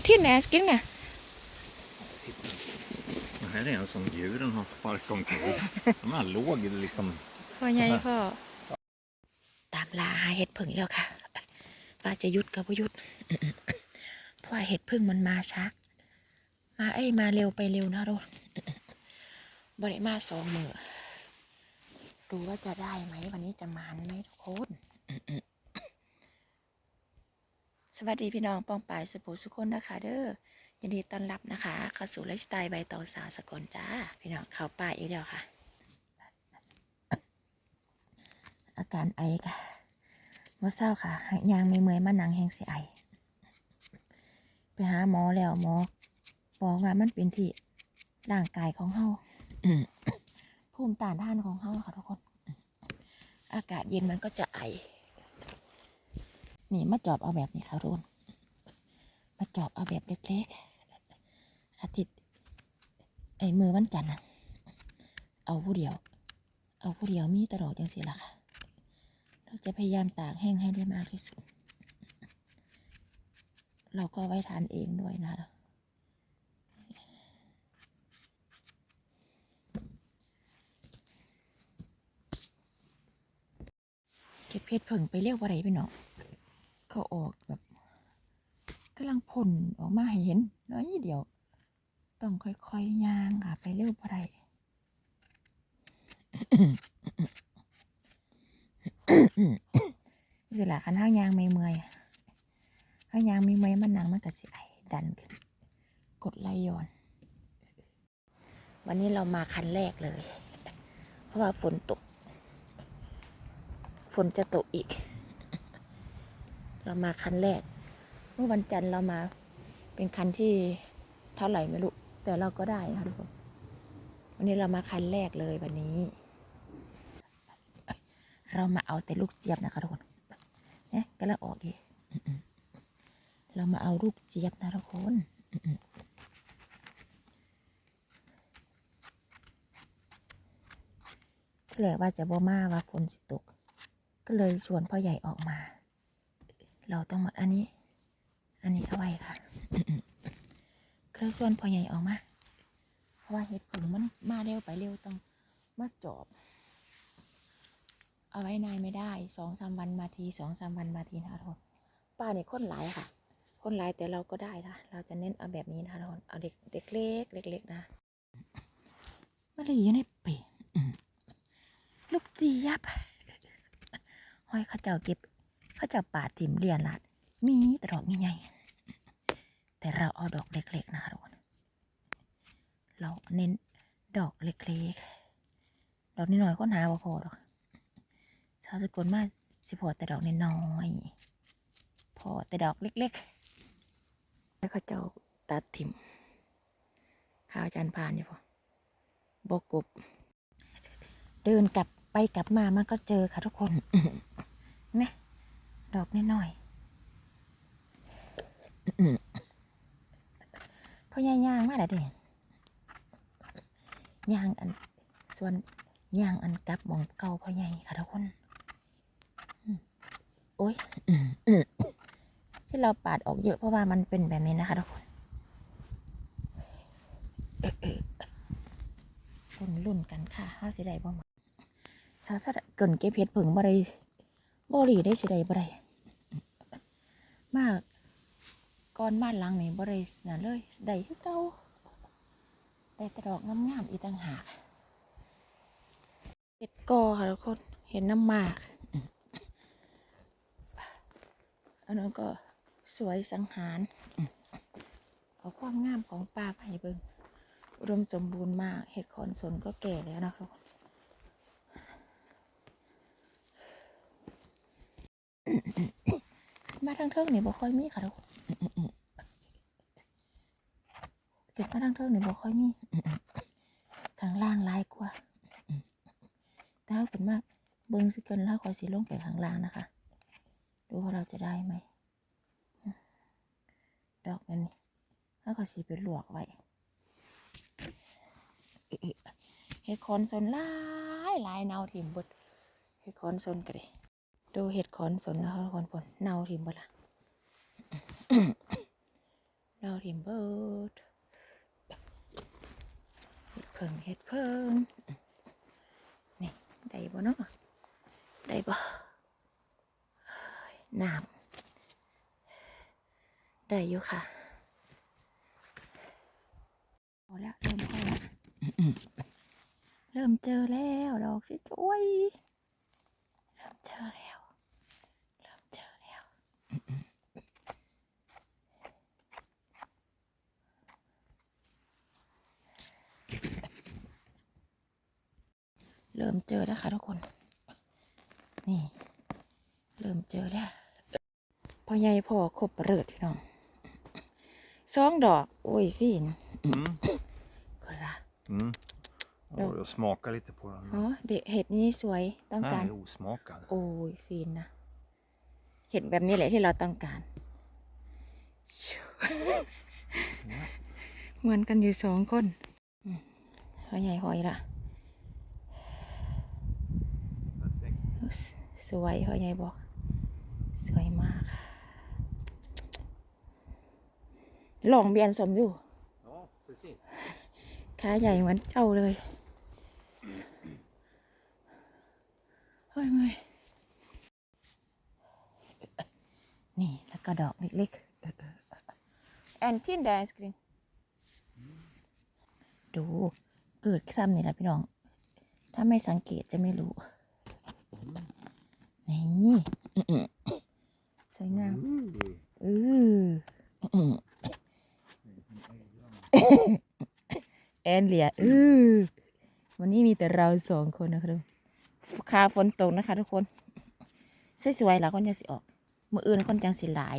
Till näsken nè. Det här är en som djuren har sparkat omkring. De här låg liksom พ่อใหญ่พ่อตามลาหาเห็ดผึ่งแล้วค่ะ ว่าจะหยุดกับพยุด เพราะว่าเห็ดผึ่งมันมาช้า มาเอ้ยมาเร็วไปเร็วนะทุกบริมาสองมือดูว่าจะได้ไหม วันนี้จะมานไหมทุกคน สวัสดีพี่น้องป้องปายสุภูสุคนนะคะ เด้อยินดีต้อนรับนะคะเข้าสู่ไลฟ์สไตล์ใบตองสาวสกลจ้า พี่น้องเข้าป่าอีกแล้วค่ะ อาการไอค่ะว่าเศร้าค่ะยางไม่เมื่อยมานังแห้งสิไอ ไปหาหมอแล้วหมอบอกว่ามันเป็นที่ร่างกายของเฮาภูมิต้านทานของเฮาค่ะทุกคน อากาศเย็นมันก็จะไอ นี่มาจอบเอาแบบนี้ค่ะทุกคนมาจอบเอาแบบเล็กๆ อาทิตย์ไอ้มือวันจันทร์น่ะเอาผู้เดียว เอาผู้เดียวมีตลอดจังสิล่ะค่ะ เราจะพยายามตากแห้งให้ได้มากที่สุด เราก็ไว้ทานเองด้วยนะเก็บเพชรผึ่งไปเรียกว่าไรพี่น้อ เขาออกแบบกำลังพ่นออกมาให้เห็นน้อยเดียว ต้องค่อยๆย่างค่ะไปเร็วบ่ไรสิละคันห้างยางไม่เมื่อยห้างยางไม่เมื่อยมันหนังมันก็สิไอดันขึ้น กดไลย้อน วันนี้เรามาคันแรกเลย เพราะว่าฝนตก ฝนจะตกอีก เรามาคันแรก เมื่อวันจันทร์เรามาเป็นคันที่เท่าไหร่ไม่รู้ แต่เราก็ได้นะคะทุกคน วันนี้เรามาคันแรกเลยวันนี้ เรามาเอาแต่ลูกเจี๊ยบนะคะทุกคนเนี่ยกำลังออกอีเรามาเอาลูกเจี๊ยบนะทุกคนที่แรกว่าจะบ่มาว่าฝนสิตก ก็เลยชวนพ่อใหญ่ออกมา เราต้องหมดอันนี้ อันนี้เอาไว้ค่ะก็เลยชวนพอใหญ่ออกมาเพราะว่าเห็ดผึ่งมันมาเร็วไปเร็วต้องมาจอบ เอาไว้นานไม่ได้สองสามวันมาทีสองสามวันมาทีนะคะทุกคนป้าเนี่ยค้นหลายค่ะค้นหลายแต่เราก็ได้นะเราจะเน้นเอาแบบนี้นะคะทุกคนเอาเด็กเด็กเล็กเล็กๆนะมาเลยอยู่ในเป๋อืมลูกจียับห้อยข้าเจ้าเก็บ เขาเจ้าปาดถิ่มเรียนลัด มีแต่ดอกใหญ่แต่เราเอาดอกเล็กๆนะคะทุกคนเราเน้นดอกเล็กๆ ดอกนิดหน่อยก็หาพอหรอกชาวสกลมาสิพอแต่ดอกนิดน้อยพอแต่ดอกเล็กๆ แล้วเขาเจ้าตัดถิ่มข้าวจานพานอยู่พอบกบ เดินกลับไปกลับมามันก็เจอค่ะทุกคน ดอกน้อยๆพ่อย่างย่างมาแล้วเด้ย่างอันส่วนย่างอันกลับหมองเก่าพ่อใหญ่ค่ะทุกคนโอ้ยที่เราปาดออกเยอะเพราะว่ามันเป็นแบบนี้นะคะทุกคนรุ่นรุ่นกันค่ะห้าสิได้บ่มาสาสะเกินเก็บเพชรผึ่งบ่ได้ บ่หลีได้สิได้บ่ได้มากก่อนบ้านหลังนี่บ่ได้นั่นเลยได้คือเก่าได้แตดอกงามๆอีต่างหากเห็ดกอค่ะทุกคนเห็นน้ำหมาก อันนั้นก็สวยสังหารเอาความงามของป่าไปเบิงอุดมสมบูรณ์มาก เห็ดขอนสนก็แก่แล้วนะครั มาทางเทิงนี่บ่ค่อยมีค่ะทุกคนเก็บมาทางเทิงนี่บ่ค่อยมีข้างล่างลายกว่าแต่เอาขึ้นมากเบิ่งสิเกินแล้วขอยสิลงไปข้างล่างนะคะ ดูว่าเราจะได้ไหมดอกอันนี้แล้วก็สีไปหลวกไว้เห็ดคอนสนลายลายเนาทิมบดเห็ดคอนสนกันดิ ดูเห็ดคอนสนนะคะทุกคนผลเนาทิมเบดละเราเราทิมเบิดเห็ดเพิ่งเห็ดเพิ่งนี่ได้บ่เนาะได้บ่น้ำได้อยู่ค่ะพอแล้วเริ่มพอแล้วเริ่มเจอแล้วดอกสิจ้วยเริ่มเจอแล้ว เริ่มเจอแล้ว เริ่มเจอแล้วค่ะทุกคน นี่ เริ่มเจอแล้วพอใหญ่พอครบเปิดพี่น้องสองดอก โอ้ยฟิน Mm. ก็ละ Mm. Ja. Och jag smakar lite på den. อ๋อเด็กเห็ดนี้สวยต้องการ Nej, osmakad. โอ้ยฟินนะ เห็ดแบบนี้แหละที่เราต้องการ เหมือนกันอยู่สองคนอืมหอยใหญ่หอยละ Perfekt. สวยหอยใหญ่บอก สวยมากค่ะลองเบียนสมอยู่ Ja, precis. ขาใหญ่เหมือนเจ้าเลย เฮ้ยเมื่อย นี่แล้วก็ดอกเล็กๆแอนทินแดนสกรีนดูเกิดซ้ำนี่แหละพี่น้อง ถ้าไม่สังเกตจะไม่รู้ นี่อื้อๆสวยงาม Uh. อืออื้อแอนเหลียอือวันนี้มีแต่เราสองคนนะครับ คาฝนตกนะคะทุกคน สวยๆหล่ะคนจังสิออก มืออื่นคนจังสิหลาย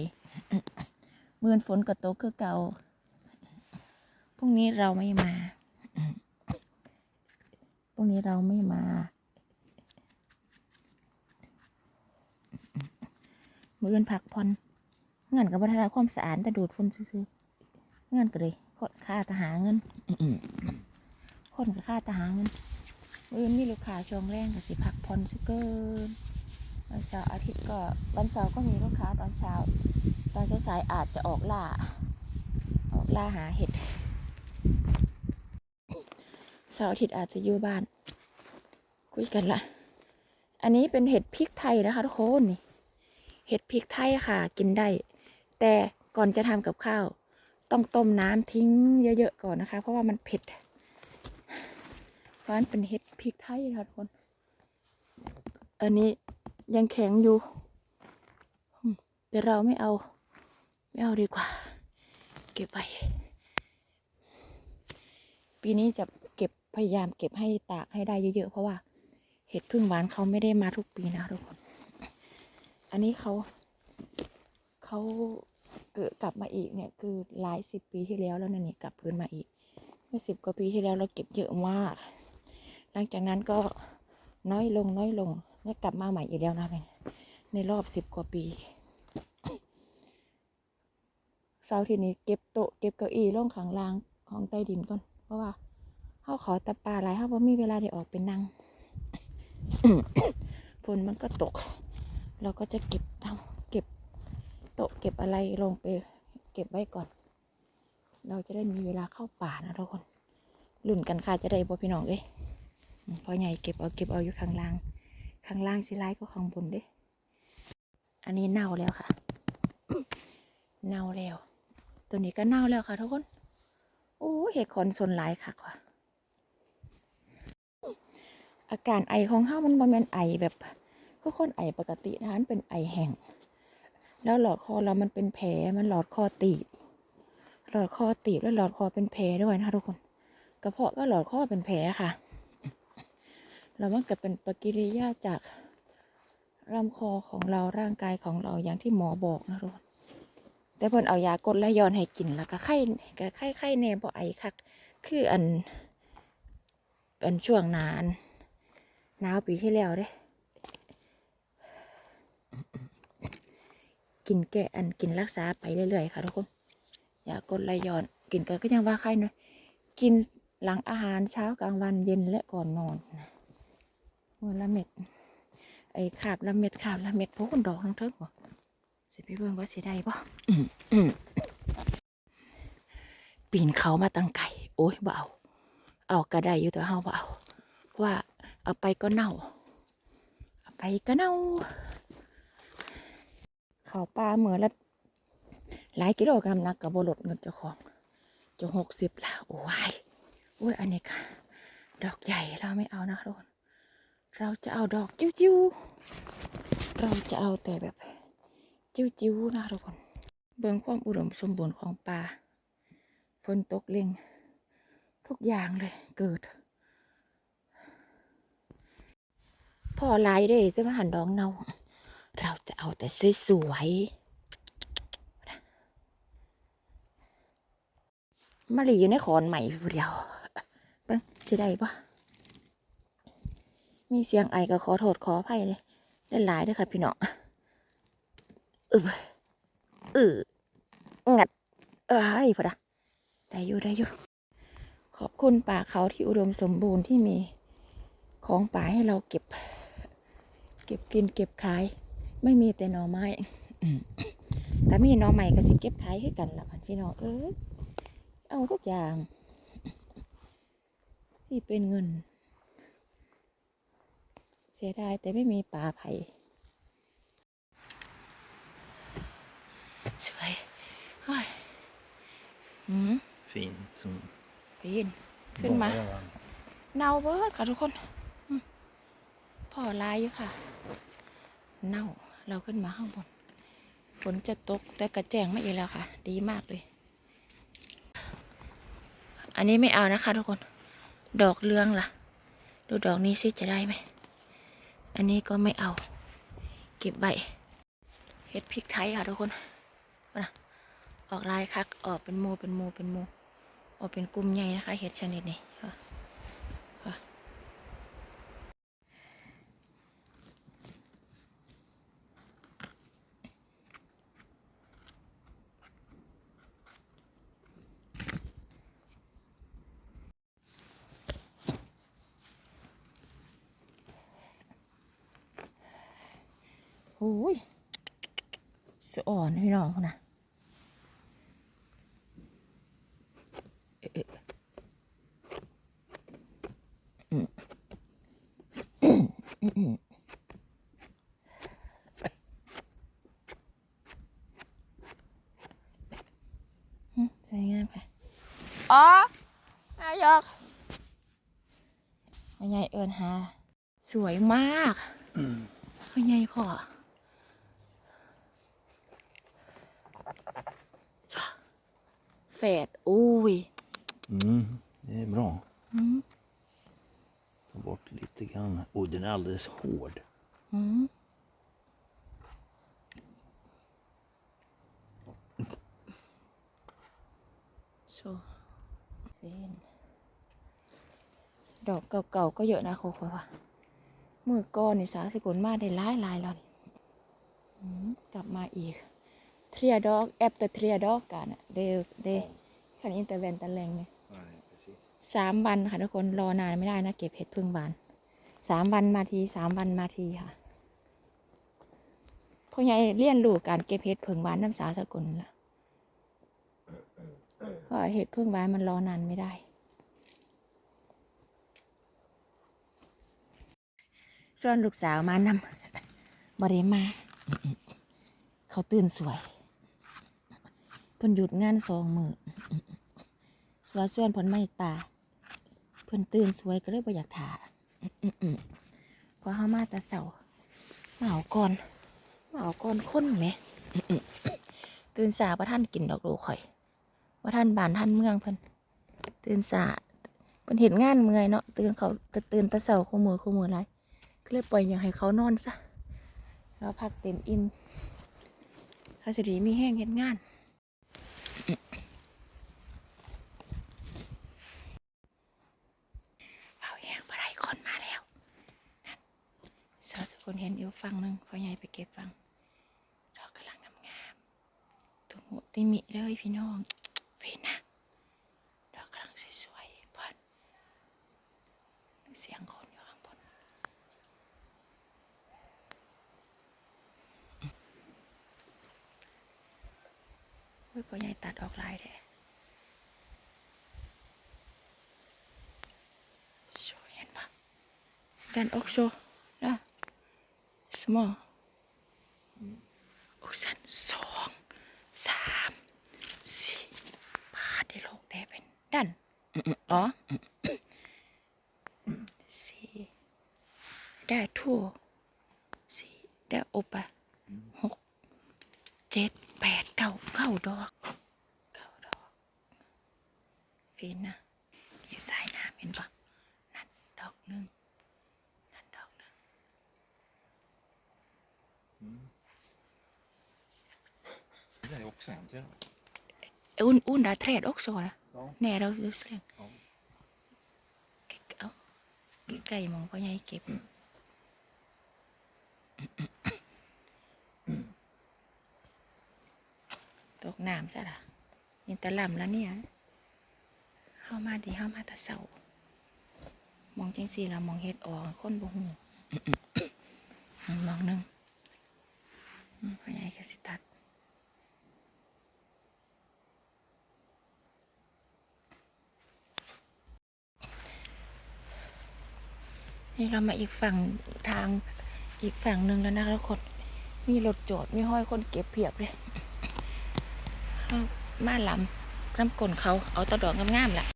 มืออื่นฝนก็ตกคือเก่าพรุ่งนี้เราไม่มาพรุ่งนี้เราไม่มา มืออื่นพักผ่อนเงินกับวัฒนความสะอาดแต่ดูดฝุ่นซื่อเงินก็เลยคนค่าทหารเงินคนกับค่าทหารเงินมื้ออื่นมีลูกค้าช่วงแรงก็สิพักผ่อนซิเกิน วันเสาร์อาทิตย์ก็วันเสาร์ก็มีลูกค้าตอนเช้า ตอนสายๆอาจจะออกล่า ออกล่าหาเห็ดเสาร์อาทิตย์อาจจะอยู่บ้าน คุยกันละอันนี้เป็นเห็ดพริกไทยนะคะทุกคนนี่เห็ดพริกไทยค่ะ กินได้ แต่ก่อนจะทำกับข้าว ต้องต้มน้ำทิ้งเยอะๆก่อนนะคะ เพราะว่ามันเผ็ดเพราะมันเป็นเห็ดพริกไทยค่ะทุกคน อันนี้ ยังแข็งอยู่ แต่เราไม่เอา ไม่เอาดีกว่า เก็บไป ปีนี้จะเก็บพยายามเก็บให้ตากให้ได้เยอะๆ เพราะว่า เห็ดพึ่งหวานเขาไม่ได้มาทุกปีนะทุกคน อันนี้เขาเขาเกิดกลับมาอีกเนี่ยคือหลายสิบปีที่แล้วแล้วน,นี่กลับพื้นมาอีก เมื่อสิบกว่าปีที่แล้วเราเก็บเยอะมาก หลังจากนั้นก็น้อยลงน้อยลง เนี่ยกลับมาใหม่อีกแล้วนะเนี่ยในรอบสิบกว่าปีเสาร์ทีนี้เก็บโต๊ะเก็บเก้าอี้ลงขังล่างของใต้ดินก่อน เพราะว่าเขาขอตะปาหลายเขาว่ามีเวลาได้ออกไปนั่งฝนมันก็ตก เราก็จะเก็บทำเก็บโต๊ะเก็บอะไรลงไป เก็บไว้ก่อน เราจะได้มีเวลาเข้าป่านะทุกคนลุ่นกันค่ะจะได้บ่พี่น้องเอ้ยพอใหญ่เก็บเอาเก็บเอาอยู่ข้างล่าง ข้างล่างสิร้ายก็ข้างบนเด้ อันนี้เน่าแล้วค่ะ เน่าแล้ว ตัวนี้ก็เน่าแล้วค่ะทุกคน โอ้เห็ดขอนสนหลายค่ะว่ะ อาการไอของเฮามันบ่แม่นไอแบบคือคนไอปกตินะคะมันเป็นไอแห้งแล้วหลอดคอเรามันเป็นแผล มันหลอดคอตีบ หลอดคอตีบแล้วหลอดคอเป็นแผลด้วยนะคะทุกคน กระเพาะก็หลอดคอเป็นแผลค่ะ แล้วมันก็เป็นปกิริยาจากลำคอของเราร่างกายของเราอย่างที่หมอบอกนะทุกคนแต่เพิ่นเอายากดไหลย้อนให้กินแล้วก็ไข้ก็ไข้ไข้แน่บ่ไอคักคืออันเป็นช่วงนานหนาวปีที่แล้วเด้กินแก้อันกินรักษาไปเรื่อยๆค่ะทุกคนยากดไหลย้อนกินก็ก็ยังว่าไข้เนาะกินหลังอาหารเช้ากลางวันเย็นและก่อนนอนนะ วันละเม็ด ไอ้ขาบละเม็ดขาบละเม็ดพวกคนดอกทั้งเทิงบ่สิไปเบิ่งว่าสิได้บ่ปีนเขามาตั้งไก่โอ้ยบ่เอาเอากระไดอยู่แต่เฮาบ่เอาว่าเอาไปก็เน่า เอาไปก็เน่า เขาปลาเหมือนละหลายกิโลกรัมนักกับบลดเงินเจ้าของจะหกสิบล้วโอ้ยโอ้ยอันนี้ค่ะดอกใหญ่เราไม่เอานะทุกคน เราจะเอาดอกจิ้วๆ เราจะเอาแต่แบบจิ้วๆนะทุกคน เบิ่งความอุดมสมบูรณ์ของป่าฝนตกเล็งทุกอย่างเลยเกิดพอหลายเด้จะมาหันดองเนา เราจะเอาแต่สวยๆมาหลีอยู่ในขอนใหม่เดียวเบิ่งจะได้ปะ มีเสียงไอก็ขอโทษขออภัยเลยได้หลายเด้วยค่ะพี่น้องเออเอองัด เอ้ยพอดะได้อยู่ได้อยู่ขอบคุณป่าเขาที่อุดมสมบูรณ์ที่มีของป่าให้เราเก็บ เก็บกินเก็บขาย ไม่มีแต่หน่อไม้แต่มีหน่อใหม่ก็สิเก็บขายให้กันละพันพี่น้องเอ้ยเอาทุกอย่าง ที่เป็นเงิน สียดายแต่ไม่มีป่าไผ่สวยเฮ้ยหืม Fin som ปีนขึ้นมา bara เน่าเบิดค่ะทุกคนอืมพ่อลายอยู่ค่ะ เน่าเราขึ้นมาข้างบน ฝนจะตกแต่กระแจงไม่อีกแล้วค่ะ ดีมากเลย อันนี้ไม่เอานะคะทุกคน ดอกเรืองล่ะ ดูดอกนี้สิจะได้ไหม อันนี้ก็ไม่เอา เก็บใบเห็ดพริกไทยค่ะทุกคนมานะออกลายคักออกเป็นโมเป็นโมเป็นโมออกเป็นกลุ่มใหญ่นะคะ เห็ดชนิดนี้ค่ะ โอ้ยสะอ่อนพี่น้องคนนะเอ๊ะเอ๊ะอืมอืมอืมอืมใส่งามค่ะอ๋อนายกพ่อใหญ่เอิญหา สวยมากพ่อใหญ่พ่อแฝดอุ้ย Mm, det är bra. อืม Ta bort lite grann. Oh, den är alldeles hård. อืมโชว์เฟนดอกเก่าๆก็เยอะนะโคคนว่า มือก้อนนี่สาสิกุลมาได้หลายลายๆแล้วนี่อืมกลับมาอีกเทรียดอกแอปแต่เทรียดอกกันอะเดเดขันอินเตอร์เวนตันแรงเนี่ย Nej, precis. สามวันค่ะทุกคนรอนานไม่ได้นะเก็บเห็ดพึ่งบานสามวันมาทีสามวันมาทีค่ะพ่อใหญ่เรียนรู้การเก็บเห็ดพึ่งบานน้ำสาวสกุลละเพราะเห็ดพึ่งบานมันรอนานไม่ได้ ส่วนลูกสาวมานำบริมา เขาตื่นสวยเพิ่นหยุดงานสองมือสวยส่วนผลไม่ตา เพิ่นตื่นสวยก็เลยบ่อยากถาอื้อๆเพราะเฮามาแต่เสามาเอาก่อนมาเอาก่อนคนแหม ตื่นสายบ่ท่านกินดอกโลข่อยบ่าท่านบานท่านเมืองเพิ่นตื่นสาเพิ่นเห็นงานเมื่อยเนาะตื่นเขาตื่นต่เสาคู่มือคู่มือหลายก็ เลยปล่อยอย่างให้เขานอนซะแล้วพักเต็มอิ่มเขาสิดีมีแห้งเฮ็ดงานเอาแยงปไหลคนมาแล้วนั่นสาวสกุลเห็นอยู่ฟังหนึงพ่อใหญ่ไปเก็บฟังดอกกำลังงามงามๆตุมุติมิเลยพี่น้องเฟนนะดอกกำลังสวยๆพอดเสียงคนอยู่ข้างบนเฮ้ยพ่อใหญ่ตัดออกลายแท้ Den också. Ja. Små. Och sen sång. Sam. Si. Vad det låg det även. Den. Mm, Ja. Si. Där två. Si. Där uppe. Hok. เจ็ดแปดเก้าเก้าดอกเก้าดอกฟินนะอยู่สายน้ำเห็นปะนั่นดอกหนึ่งนั่นดอกหนึ่ง Det är också en till. อุ่นอุ่นดาเทรดอกโซนะ Ja. แน่เราดูเสียง Ja. เอาไก่มองพ่อใหญ่เก็บตกน้ำซะละยังแต่ลำแล้วเนี่ยเข้ามาดีเข้ามาแตะเสามองจังสี่ละมองเฮ็ดออกคนบ่หูมองหนึงอืมพ่อใหญ่ก็สิตัด นี่เรามาอีกฝั่งทางอีกฝั่งหนึ่งแล้วนะคะทุกคนมีรถจอดมีห้อยคนเก็บเพียบเลยเอามาลำน้ำกลนเขาเอาตะดอกงามๆแหละ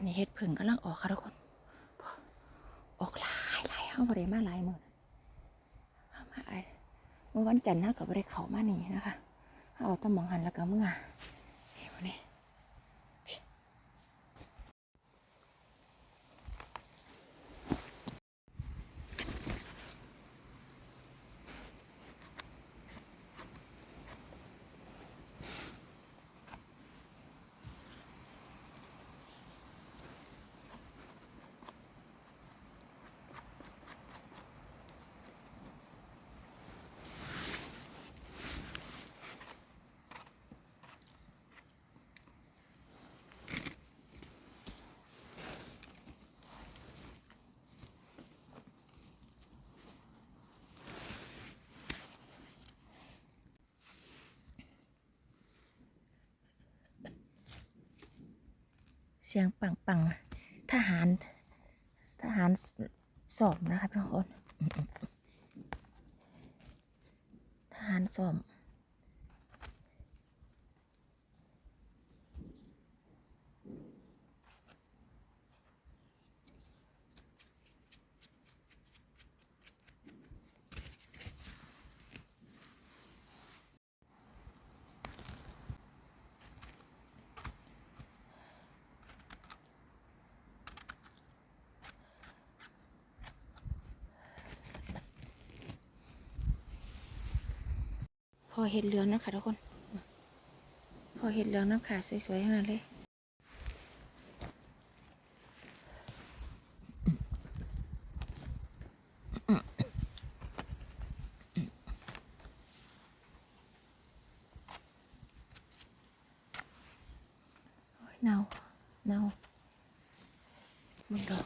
านี่เฮ็ดผึ่งกำลังออกค่ะทุกคน ออกหลายหลายเข้ามาเลยมาหลายหมื่นเข้ามาเมื่อวันจันทร์เท่ากับบริเขามานี่นะคะ เอาต้มองหันแล้วก็เมื่อ เสียงปังปังๆทหาร ทหารสอบนะคะทุกคนทหารสอบ อเห็ดเหลืองนะค่ะทุกคน พอเห็ดเหลืองน้ำขาสวยๆทั้งนั้นเลยโอ้ยเน่าเน่ามึงดอก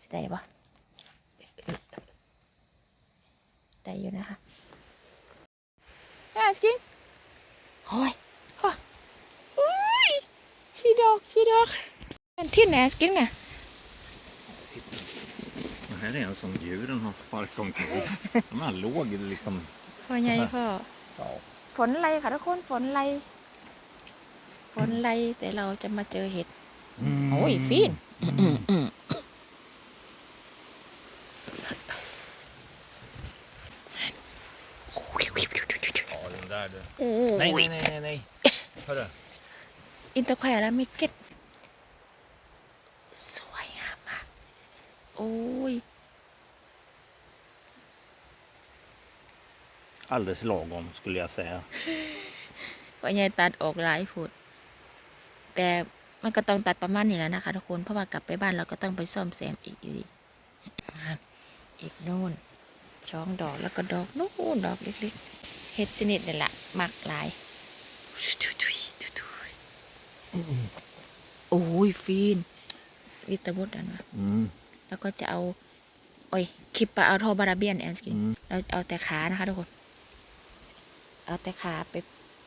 สิได้ปะได้อยู่นะคะ Ja, älskling. Oj. Oj. Oj. Tjidok, tjidok. En till älskling nu. Det här är en som djuren har sparkat omkring. De här låg liksom... พ่อใหญ่พ่อ Ja. ฝนไรค่ะทุกคน ฝนไร ฝนไรแต่เราจะมาเจอเห็ดโอ้ยฟิน Ja, den där du. โอ้ Nej, ย nej, nej, nej, nej. Hörru. อินเตอร์แควร์แล้วมิเก็ตสวยงามมาก โอ้ย Alldeles lagom skulle jag säga. พ่อใหญ่ตัดออกหลายผุด แต่มันก็ต้องตัดประมาณนี้แล้วนะคะทุกคน เพราะว่ากลับไปบ้านเราก็ต้องไปซ่อมแซมอีกอยู่ดีอะอีกโน่นช้องดอกแล้วก็ดอกนู่นดอกเล็กๆ เฮ็ดชนิดนี่แหละมักหลายโอ้ยฟีน วิตาบุตอันวะ Mm. แล้วก็จะเอา โอ้ยคลิปปะเอาทอบาราเบียนแอนสกิน Mm. เราเอาแต่ขานะคะทุกคน เอาแต่ขาไป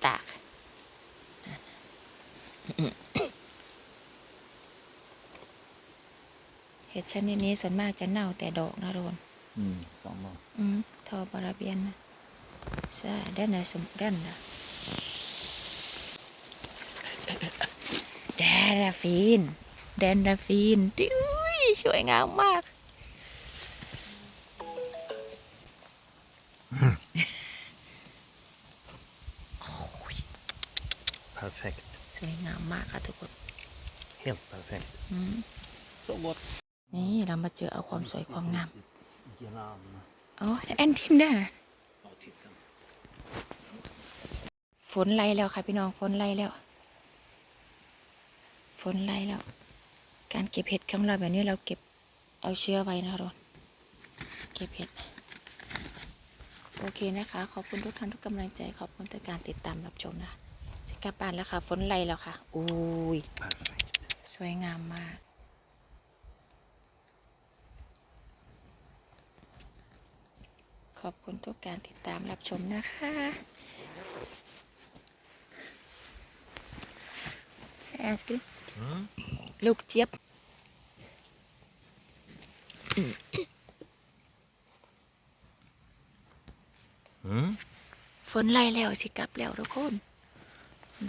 ตากเห็ดชนิดนี้ส่วนมากจะเน่าแต่ดอกนะทุกคน Mm. Samma. อืมทอบาราเบียนนะ ใช่ด้านในสมด้านนะแดนดาฟีนแดนดาฟีนดิ้ยสวยงามมากโอ้ย Perfekt. สวยงามมากค่ะทุกคน Helt perfekt. อืม Så gott. นี่เรามาเจอเอาความสวยความงาม Grann. อ๋อแอนทิมได้ Ja, ฝนไล่แล้วค่ะพี่น้องฝนไล่แล้ว ฝนไล่แล้ว การเก็บเห็ดของเราแบบนี้เราเก็บเอาเชื้อไว้นะคะทุกคนเก็บเห็ดโอเคนะคะ ขอบคุณทุกท่านทุกกำลังใจ ขอบคุณทุกการติดตามรับชมนะคะจะกลับบ้านแล้วค่ะ ฝนไล่แล้วค่ะอุ้ย Perfekt. สวยงามมากขอบคุณทุกการติดตามรับชมนะคะ แอสกิ Mm. ลูกเจี๊ยบ Mm. ฝนไล่แล้วสิกลับแล้วทุกคน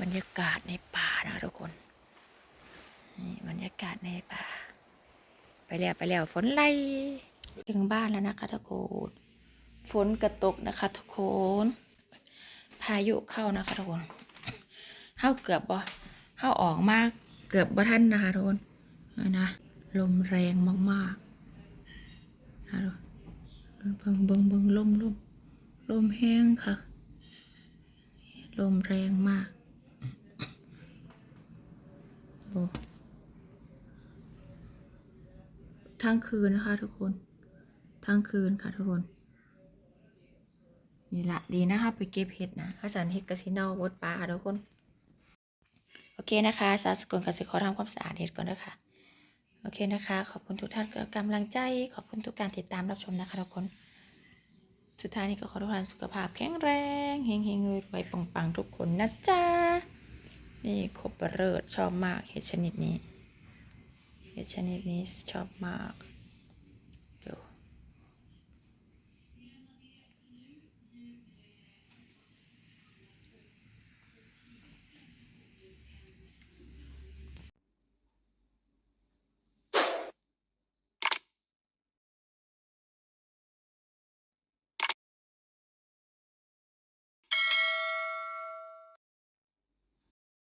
บรรยากาศในป่านะทุกคน นี่บรรยากาศในป่า ไปแล้วไปแล้วฝนไล่ถึงบ้านแล้วนะคะทุกคนฝนกระตกนะคะทุกคน พายุเข้านะคะทุกคนเข้าเกือบบ่ เข้าออกมากเกือบบ่ทันนะคะทุกคนนะลมแรงมากๆนะเบิงเบิงเบิงลมลมลมแห้งค่ะ ลมแรงมากโอ้ทั้งคืนนะคะทุกคน ทั้งคืนค่ะทุกคน นี่ละดีนะคะไปเก็บเห็ดนะข้าจันเห็ดกระสิเนาบดปลาค่ะทุกคน โอเคนะคะ สาสกุลกสิขอทำความสะอาดเห็ดก่อนด้วยค่ะ โอเคนะคะ ขอบคุณทุกท่านกำลังใจ ขอบคุณทุกการติดตามรับชมนะคะทุกคน สุดท้ายนี้ก็ขอทุกท่านสุขภาพแข็งแรงเฮงเฮงรวยรวยปังปังๆทุกคนนะจ๊ะ นี่ครบเริดชอบมากเห็ดชนิดนี้ เห็ดชนิดนี้ชอบมาก